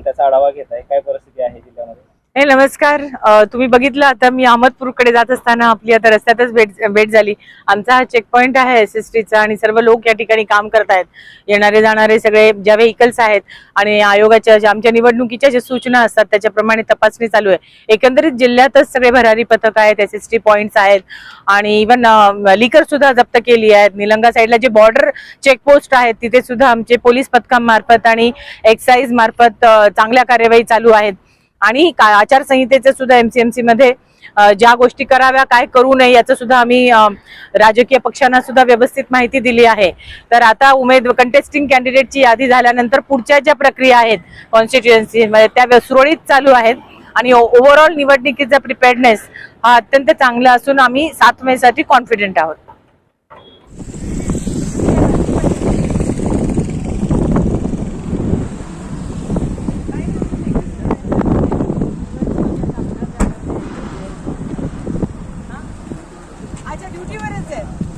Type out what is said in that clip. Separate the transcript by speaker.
Speaker 1: त्याचा आढावा घेत आहे काय परिस्थिती आहे जिल्ह्यामध्ये?
Speaker 2: हे नमस्कार. तुम्ही बघितलं आता मी अहमदपूरकडे जात असताना आपली आता रस्त्यातच भेट भेट झाली. आमचा हा चेक पॉईंट आहे एस एस टीचा आणि सर्व लोक या ठिकाणी काम करत आहेत येणारे जाणारे सगळे ज्या व्हेकल्स आहेत आणि आयोगाच्या ज्या आमच्या निवडणुकीच्या ज्या सूचना असतात त्याच्याप्रमाणे तपासणी चालू आहे. एकंदरीत जिल्ह्यातच सगळे भरारी पथक आहेत एस एस टी पॉईंट्स आहेत आणि इव्हन लिकर सुद्धा जप्त केली आहेत. निलंगा साईडला जे बॉर्डर चेकपोस्ट आहेत तिथे सुद्धा आमचे पोलीस पथकांमार्फत आणि एक्साईज मार्फत चांगल्या कार्यवाही चालू आहेत. आणि का- आचारसंहितेचं सुद्धा एमसीएमसी मध्ये ज्या गोष्टी कराव्या काय करू नये याचं सुद्धा आम्ही राजकीय पक्षांना सुद्धा व्यवस्थित माहिती दिली आहे. तर आता उमेद कंटेस्टिंग कॅन्डिडेटची यादी झाल्यानंतर पुढच्या ज्या प्रक्रिया आहेत कॉन्स्टिट्युएन्सीमध्ये त्या सुरळीत चालू आहेत. आणि ओव्हरऑल निवडणुकीचा प्रिपेअर्डनेस हा अत्यंत चांगला असून आम्ही सात मेसाठी कॉन्फिडेंट आहोत. अच्छा ड्युटीवरच आहे.